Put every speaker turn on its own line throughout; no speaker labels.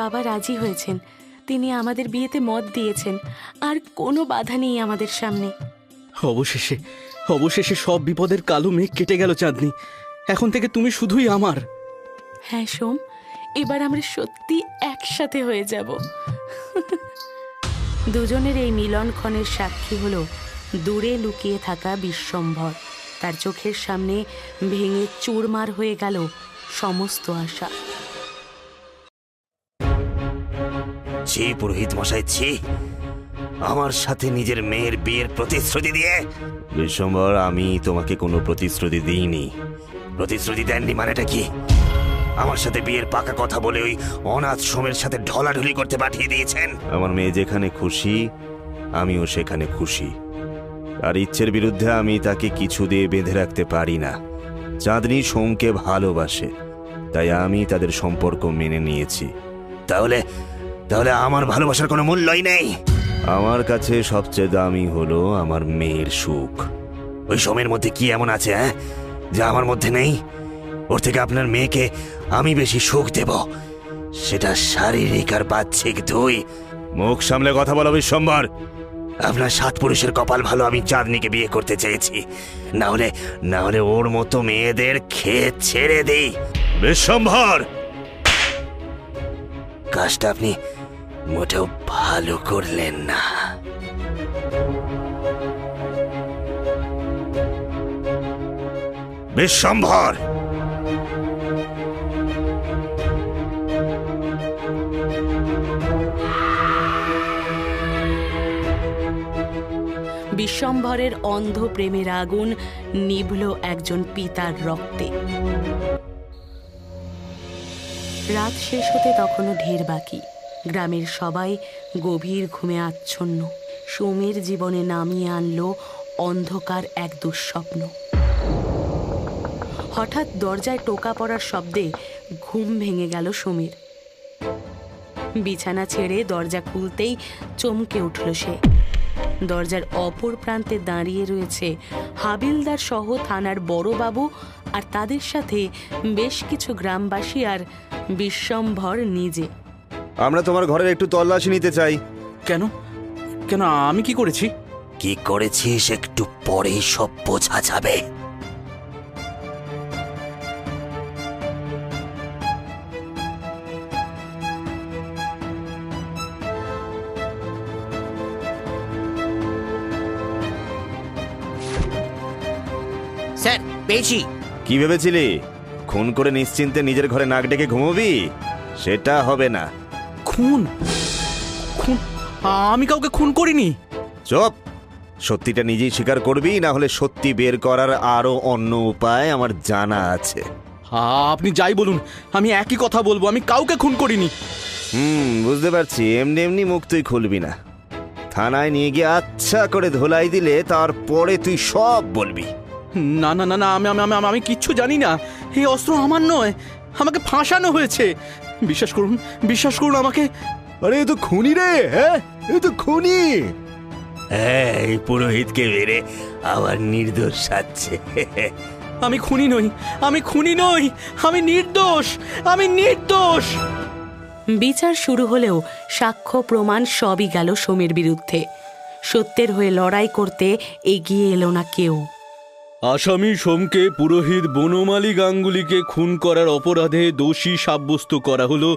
বাবা রাজি হয়েছেন। তিনি আমাদের বিয়েতে মত দিয়েছেন। আর কোনো বাধা নেই আমাদের সামনে।
অবশেষে অবশেষে সব বিপদের কালো মেঘ কেটে গেল চাঁদনি। এখন থেকে তুমি শুধুই আমার।
হ্যাঁ সোম এবার আমরা সত্যি একসাথে হয়ে যাব। দুজনের এই মিলনক্ষণের সাক্ষী হলো দূরে লুকিয়ে থাকা বিশ্বম্ভর। তার চোখের সামনে ভেঙে চুরমার হয়ে গেল সমস্ত আশা।
ছি পুরোহিত মশাই ছি। আমার সাথে নিজের মেয়ের বিয়ের প্রতিশ্রুতি দিয়ে। বিশ্বম্বর আমি তোমাকে কোনো প্রতিশ্রুতি দিইনি। প্রতিশ্রুতি দেননি মানেটা কি? আমার সাথে বিয়ের পাকা কথা বলে ওই অনাথ সোমের সাথে ঢলাঢলি করতে পাঠিয়ে দিয়েছেন। আমার মেয়ে যেখানে খুশি আমিও সেখানে খুশি। আর ইচ্ছের বিরুদ্ধে আমি তাকে কিছু দিয়ে বেঁধে রাখতে পারি না। চাঁদনি সোমকে ভালোবাসে তাই আমি তাদের সম্পর্ক মেনে নিয়েছি। তাহলে তাহলে আমার ভালোবাসার কোনো মূল্যই নেই। আমার কাছে সবচেয়ে দামি হলো আমার মেয়ের সুখ। ওই সময়ের মধ্যে কি এমন আছে হ্যাঁ? যা আমার মধ্যে নেই? ওর থেকে আপনার মেয়েকে আমি বেশি সুখ দেব। সেটা শারীরিক আর বাহ্যিক দুই। মুখ সামলে কথা বলো বিশ্বম্বর। আপনার সাত পুরুষের কপাল ভালো আমি চাঁদনিকে বিয়ে করতে চেয়েছি। না হলে না হলে ওর মতো মেয়েদের খেয়ে ছেড়ে দেই। বিশ্বম্ভর কাজটা আপনি মোটেও ভালো করলেন না। বিশ্বম্ভর
বিশ্বম্ভরের অন্ধ প্রেমের আগুন নিভল একজন পিতার রক্তে। রাত শেষ হতে তখনও ঢের বাকি। গ্রামের সবাই গভীর ঘুমে আচ্ছন্ন। সোমের জীবনে নামিয়ে আনলো অন্ধকার এক দুঃস্বপ্ন। হঠাৎ দরজায় টোকা পড়ার শব্দে ঘুম ভেঙে গেল সোমের। বিছানা ছেড়ে দরজা খুলতেই চমকে উঠল সে। দরজার অপর প্রান্তে দাঁড়িয়ে রয়েছে হাবিলদার সহ থানার বড়বাবু আর তাদের সাথে বেশ কিছু গ্রামবাসী আর বিশ্বম্ভর নিজে।
আমরা তোমার ঘরের একটু তল্লাশি নিতে চাই।
কেন? কেন আমি কি করেছি?
কি করেছিস একটু পরে সব বোঝা যাবে।
স্যার পেয়েছি।
কি ভেবেছিলি? খুন করে নিশ্চিন্তে নিজের ঘরে নাক ডেকে ঘুমোবি? সেটা হবে না।
খুন। খুন? আমি কাউকে খুন করিনি।
চুপ। সত্যিটা নিজেই স্বীকার করবি না হলে সত্যি বের করার আরও অন্য উপায় আমার জানা আছে।
আপনি যাই বলুন আমি একই কথা বলব আমি কাউকে খুন করিনি।
হুম বুঝতে পারছি এমনি এমনি মুখ তুই খুলবি না। থানায় নিয়ে গিয়ে আচ্ছা করে ধোলাই দিলে তারপরে তুই সব বলবি।
না না না না আমি আমি আমি- কিচ্ছু জানি না। এই অস্ত্র আমার নয় আমাকে ফাঁসানো হয়েছে। বিশ্বাস করুন বিশ্বাস করুন আমাকে।
আরে এ তো খুনি রে হ্যাঁ? এ তো খুনি। হ্যাঁ এই পুরোহিতকে মেরে আবার নির্দোষ সাজছে।
আমি খুনি নই আমি খুনি নই আমি নির্দোষ আমি নির্দোষ।
বিচার শুরু হলেও সাক্ষ্য প্রমাণ সবই গেল সোমের বিরুদ্ধে। সত্যের হয়ে লড়াই করতে এগিয়ে এলো না কেউ।
আসামি সোমকে পুরোহিত বনমালী গাঙ্গুলিকে খুন করার অপরাধে দোষী সাব্যস্ত করা হলো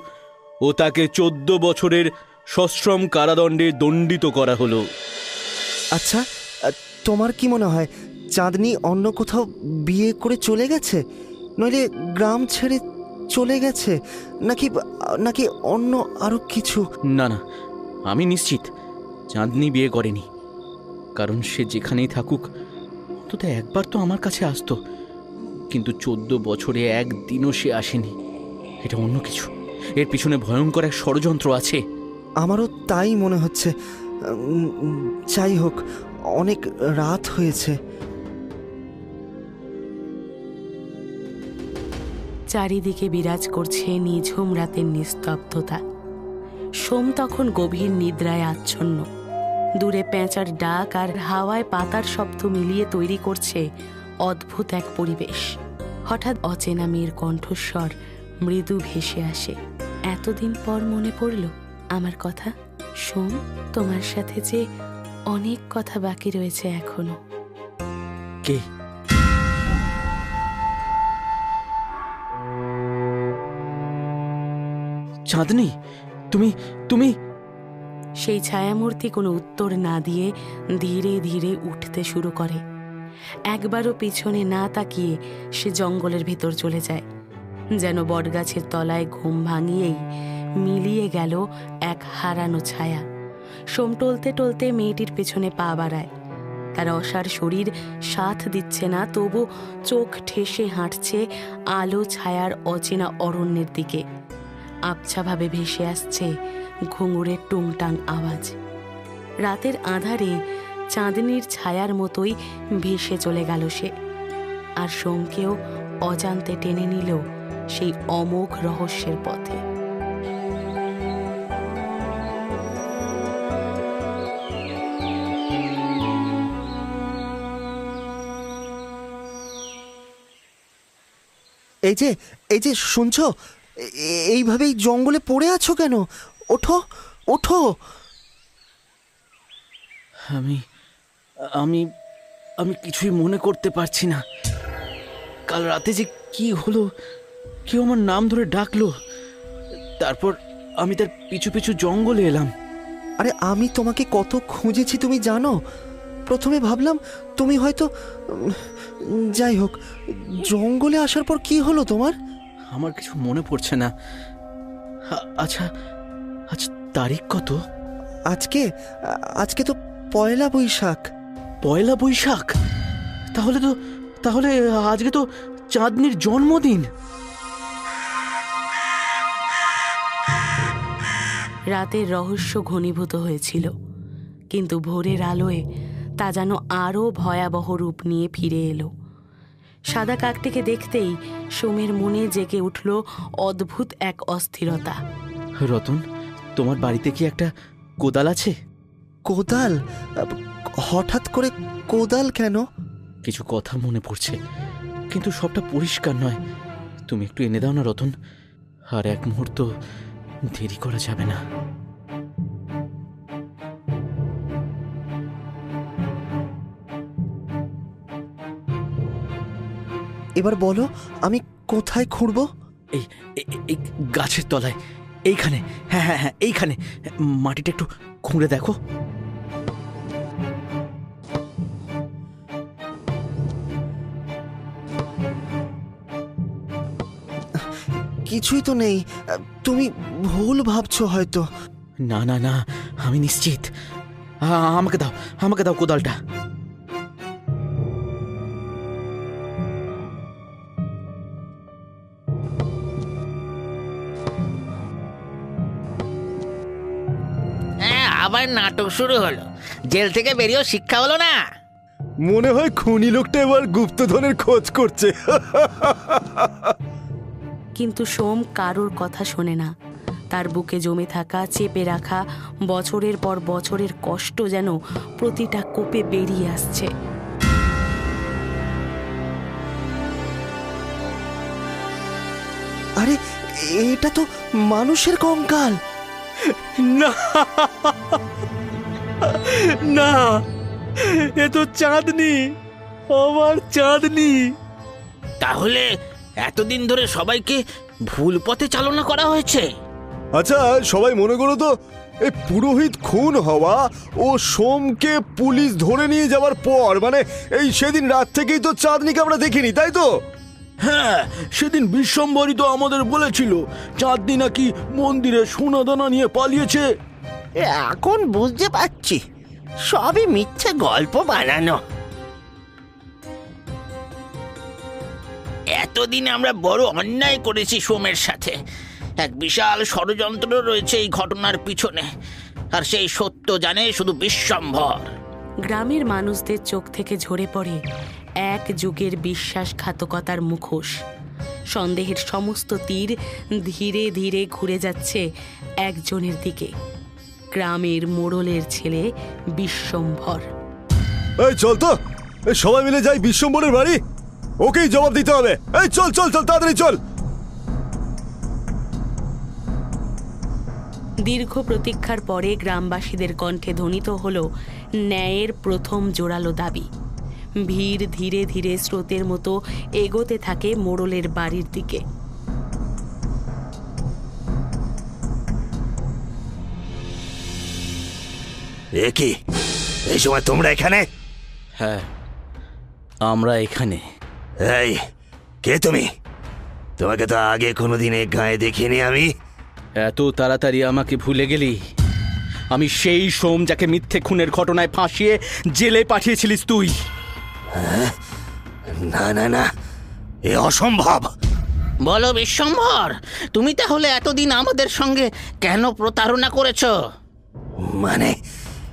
ও তাকে চোদ্দ বছরের সশ্রম কারাদণ্ডে দণ্ডিত করা হলো।
আচ্ছা তোমার কি মনে হয় চাঁদনি অন্য কোথাও বিয়ে করে চলে গেছে? নইলে গ্রাম ছেড়ে চলে গেছে? নাকি নাকি অন্য আরও কিছু?
না না আমি নিশ্চিত চাঁদনি বিয়ে করেনি। কারণ সে যেখানেই থাকুক অন্তত একবার তো আমার কাছে আসতো। কিন্তু চোদ্দ বছরে একদিনও সে আসেনি। এটা অন্য কিছু। এর পিছনে ভয়ঙ্কর এক ষড়যন্ত্র আছে।
আমারও তাই মনে হচ্ছে। যাই হোক অনেক রাত হয়েছে।
চারিদিকে বিরাজ করছে নিঝুম রাতের নিস্তব্ধতা। সোম তখন গভীর নিদ্রায় আচ্ছন্ন। দূরে পেঁচার ডাক আর হাওয়ায় পাতার শব্দ মিলিয়ে তৈরি করছে অদ্ভুত এক পরিবেশ। হঠাৎ অচেনা মেয়ের কণ্ঠস্বর মৃদু ভেসে আসে। এতদিন পর মনে পড়ল আমার কথা। শোন তোমার সাথে যে অনেক কথা বাকি রয়েছে এখনও।
কে? চাঁদনি, তুমি তুমি
সেই ছায়ামূর্তি কোনো উত্তর না দিয়ে ধীরে ধীরে উঠতে শুরু করে। একবারও পিছনে না তাকিয়ে সে জঙ্গলের ভেতর চলে যায়, যেন বটগাছের তলায় ঘুম ভাঙিয়েই মিলিয়ে গেল এক হারানো ছায়া। সোম টলতে টলতে মেয়েটির পেছনে পা বাড়ায়। তার অসার শরীর সাথ দিচ্ছে না, তবু চোখ ঠেসে হাঁটছে আলো ছায়ার অচেনা অরণ্যের দিকে। আবছাভাবে ভেসে আসছে ঘুঙুরের টুংটাং আওয়াজ। রাতের আধারে চাঁদনির ছায়ার মতোই ভেসে চলে গেল সে। আর সোমকেও অজান্তে টেনে নিল সেই অমোঘ রহস্যের পথে।
এই যে এই যে শুনছো? এইভাবেই জঙ্গলে পড়ে আছো কেন? ওঠো ওঠো।
আমি আমি আমি কিছুই মনে করতে পারছি না। কাল রাতে যে কি হলো কেউ আমার নাম ধরে ডাকলো। তারপর আমি তার পিছু পিছু জঙ্গলে এলাম।
আরে আমি তোমাকে কত খুঁজেছি তুমি জানো? প্রথমে ভাবলাম তুমি হয়তো যাই হোক জঙ্গলে আসার পর কি হলো তোমার?
আমার কিছু মনে পড়ছে না। আচ্ছা আচ্ছা তারিখ কত?
আজকে আজকে তো পয়লা বৈশাখ।
পয়লা বৈশাখ? তাহলে তো তাহলে আজকে তো চাঁদনির জন্মদিন।
রাতের রহস্য ঘনীভূত হয়েছিল কিন্তু ভোরের আলোয় তা যেন আরও ভয়াবহ রূপ নিয়ে ফিরে এলো। সাদা কাকটিকে দেখতেই সোমের মনে জেগে উঠল অদ্ভুত এক অস্থিরতা।
রতন তোমার বাড়িতে কি একটা কোদাল আছে?
কোদাল? হঠাৎ করে কোদাল কেন?
কিছু কথা মনে পড়ছে কিন্তু সবটা পরিষ্কার নয়। তুমি একটু এনে দাও না রতন। আর এক মুহূর্ত দেরি করা যাবে না।
এবার বলো আমি কোথায় খুঁড়বো?
এই গাছের তলায়। এইখানে হ্যাঁ হ্যাঁ হ্যাঁ এইখানে। মাটিটা একটু খুঁড়ে দেখো।
কিছুই তো নেই। তুমি ভুল ভাবছ হয়তো।
না না না আমি নিশ্চিত। আমাকে দাও আমাকে দাও কোদালটা।
আবার নাটক শুরু হলো। জেল থেকে বেরিয়েও শিক্ষা হলো না।
মনে হয় খুনি লোকটা এবার গুপ্তধনের খোঁজ করছে।
কিন্তু সোম কারোর কথা শোনে না। তার বুকে জমে থাকা চেপে রাখা বছরের পর বছরের কষ্ট যেন প্রতিটা কোপে বেরিয়ে আসছে।
আরে এটা তো মানুষের কঙ্কাল।
না। না। এ তো চাঁদনি আমার চাঁদনি।
তাহলে এতদিন ধরে সবাইকে ভুল পথে চালনা করা হয়েছে?
আচ্ছা সবাই মনে করো তো এই পুরোহিত খুন হওয়া ও সোমকে পুলিশ ধরে নিয়ে যাওয়ার পর মানে এই সেদিন রাত থেকেই তো চাঁদনিকে আমরা দেখিনি তাই তো?
হ্যাঁ সেদিন বিশ্বম্বরী তো আমাদের বলেছিল চাঁদনি নাকি মন্দিরে সোনাদানা নিয়ে পালিয়েছে।
এখন বুঝতে পারছি। সবই মিথ্যে গল্প বানানো।
এতদিন আমরা বড় অন্যায় করেছি সোমের সাথে। এক বিশাল ষড়যন্ত্র রয়েছে এই ঘটনার পিছনে। আর সেই সত্য জানে শুধু বিশ্বম্ভর।
গ্রামের মানুষদের চোখ থেকে ঝরে পড়ে এক যুগের বিশ্বাসঘাতকতার মুখোশ। সন্দেহের সমস্ত তীর ধীরে ধীরে ঘুরে যাচ্ছে একজনের দিকে। গ্রামের মোড়লের ছেলে বিশ্বম্ভর।
এই চল তো! সবাই মিলে যাই বিশ্বম্বরের বাড়ি। ওকেই জবাব দিতে হবে। এই চল চল চল তাড়াতাড়ি চল।
দীর্ঘ প্রতীক্ষার পরে গ্রামবাসীদের কণ্ঠে ধ্বনিত হল ন্যায়ের প্রথম জোরালো দাবি। ভিড় ধীরে ধীরে স্রোতের মতো এগোতে থাকে মোড়লের বাড়ির দিকে।
এ কি? এই সময় তোমরা এখানে?
হ্যাঁ আমরা এখানে।
এই কে তুমি? তোমাকে তো আগে কোনোদিন এ গায়ে দেখিনি আমি।
এত তাড়াতাড়ি আমাকে ভুলে গেলি? আমি সেই সোম যাকে মিথ্যে খুনের ঘটনায় ফাঁসিয়ে জেলে পাঠিয়েছিলিস তুই।
না না না। এ অসম্ভব।
বলো বিশ্বম্ভর তুমি তাহলে এতদিন আমাদের সঙ্গে কেন প্রতারণা করেছ?
মানে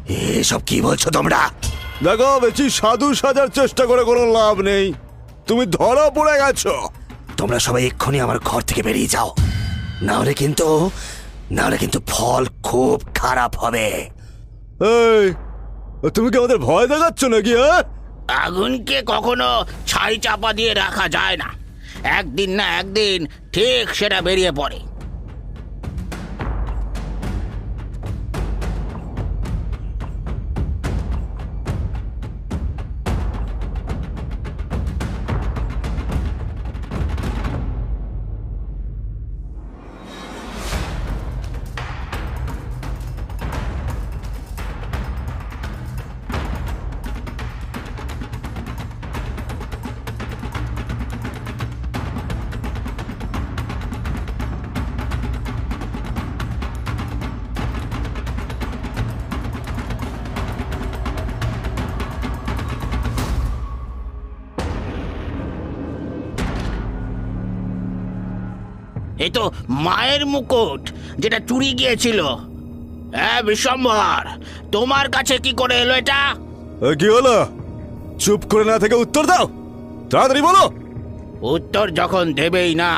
এসব কি বলছো তোমরা?
দেখো বেশি সাধু সাজার চেষ্টা করে কোনো লাভ নেই। তুমি ধরা পড়ে গেছো।
তোমরা সবাই এক্ষুনি আমার ঘর থেকে বেরিয়ে যাও। না হলে কিন্তু না হলে কিন্তু ফল খুব খারাপ হবে।
এই তুমি কি আমাদের ভয় দেখাচ্ছ নাকি হ্যাঁ?
আগুনকে কখনো ছাই চাপা দিয়ে রাখা যায় না। একদিন না একদিন ঠিক সেটা বেরিয়ে পড়ে। এই তো মায়ের মুকুট যেটা চুরি গিয়েছিল। হ্যাঁ বিশ্বম্ভর তোমার কাছে কি করে এলো এটা?
এ, কি হলো? চুপ করে না থেকে উত্তর দাও। তাড়াতাড়ি বলো।
উত্তর যখন দেবেই না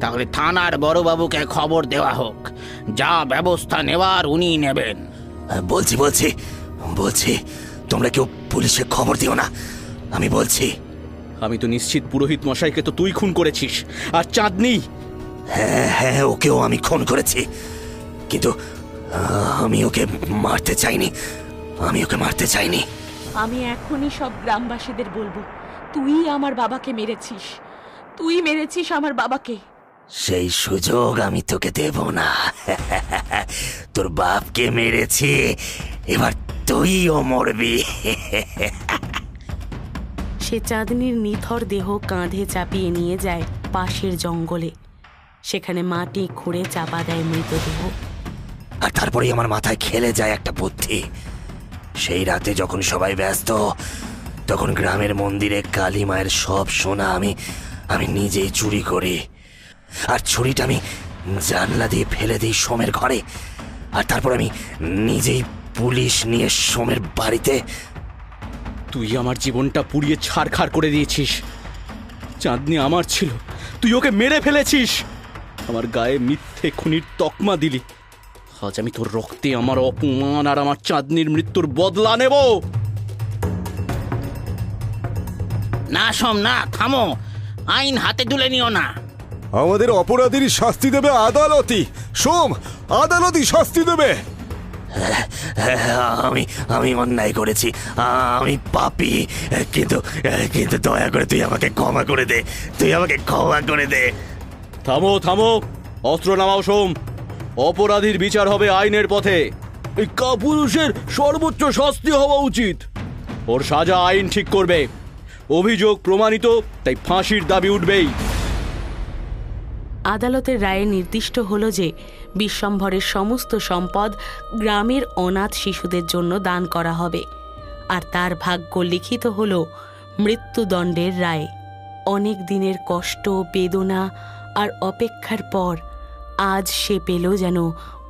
তাহলে থানার বড়বাবুকে খবর দেওয়া হোক। যা ব্যবস্থা নেওয়ার উনি নেবেন।
বলছি বলছি বলছি তোমরা কেউ পুলিশে খবর দিও না। আমি বলছি।
আমি তো নিশ্চিত পুরোহিত মশাইকে তো তুই খুন করেছিস। আর চাঁদনি
হ্যাঁ হ্যাঁ ওকেও আমি খুন করেছি। কিন্তু আমি ওকে মারতে চাইনি। আমি ওকে মারতে চাইনি।
আমি এখনই সব গ্রামবাসীদের বলব তুই আমার বাবাকে মেরেছিস। তুই মেরেছিস আমার বাবাকে।
সেই সুযোগ আমি তোকে দেব না। তোর বাপকে মেরেছি এবার তুই তুইও মরবি।
সে চাঁদনির নিথর দেহ কাঁধে চাপিয়ে নিয়ে যায় পাশের জঙ্গলে। সেখানে মাটি খুঁড়ে চাপা দেয় মৃতদেহ।
আর তারপরেই আমার মাথায় খেলে যায় একটা বুদ্ধি। সেই রাতে যখন সবাই ব্যস্ত তখন গ্রামের মন্দিরে কালী মায়ের সব সোনা আমি আমি নিজেই চুরি করি। আর ছুরিটা আমি জানলা দিয়ে ফেলে দিই সোমের ঘরে। আর তারপর আমি নিজেই পুলিশ নিয়ে সোমের বাড়িতে।
তুই আমার জীবনটা পুড়িয়ে ছাড়খাড় করে দিয়েছিস। চাঁদনি আমার ছিল। তুই ওকে মেরে ফেলেছিস। আমার গায়ে মিথ্যে খুনির তকমা দিলি। আজ আমি তোর রক্তে আমার অপমান আর আমার চাঁদনির মৃত্যুর বদলা নেব।
না সোম না থামো। আইন হাতে তুলে নিও না।
আমাদের অপরাধীর শাস্তি দেবে আদালতই। সোম আদালতই শাস্তি দেবে।
হ্যাঁ, আমি আমি অন্যায় করেছি। আমি পাপি। কিন্তু কিন্তু দয়া করে তুই আমাকে ক্ষমা করে দে। তুই আমাকে ক্ষমা করে দে।
থামো থামো। অস্ত্র নামাও, সোম। অপরাধীর বিচার হবে আইনের পথে। কাপুরুষের সর্বোচ্চ শাস্তি হওয়া উচিত। ওর সাজা আইন ঠিক করবে। অভিযোগ প্রমাণিত, তাই ফাঁসির দাবি উঠবেই।
আদালতের রায়ে নির্দিষ্ট হল যে, বিশ্বম্ভরের সমস্ত সম্পদ গ্রামের অনাথ শিশুদের জন্য দান করা হবে। আর তার ভাগ্য লিখিত হল, মৃত্যুদণ্ডের রায়। অনেক দিনের কষ্ট, বেদনা আর অপেক্ষার পর আজ সে পেল যেন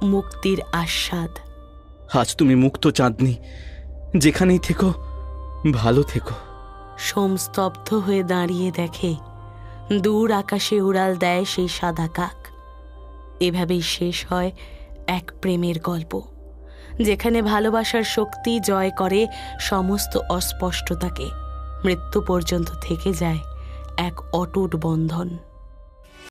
মুক্তির আস্বাদ।
আজ তুমি মুক্ত চাঁদনি যেখানেই থেকো ভালো থেকো।
সোম স্তব্ধ হয়ে দাঁড়িয়ে দেখে দূর আকাশে উড়াল দেয় সেই সাদা কাক। এভাবেই শেষ হয় এক প্রেমের গল্প যেখানে ভালোবাসার শক্তি জয় করে সমস্ত অস্পষ্টতাকে মৃত্যু পর্যন্ত থেকে যায় এক অটুট বন্ধন।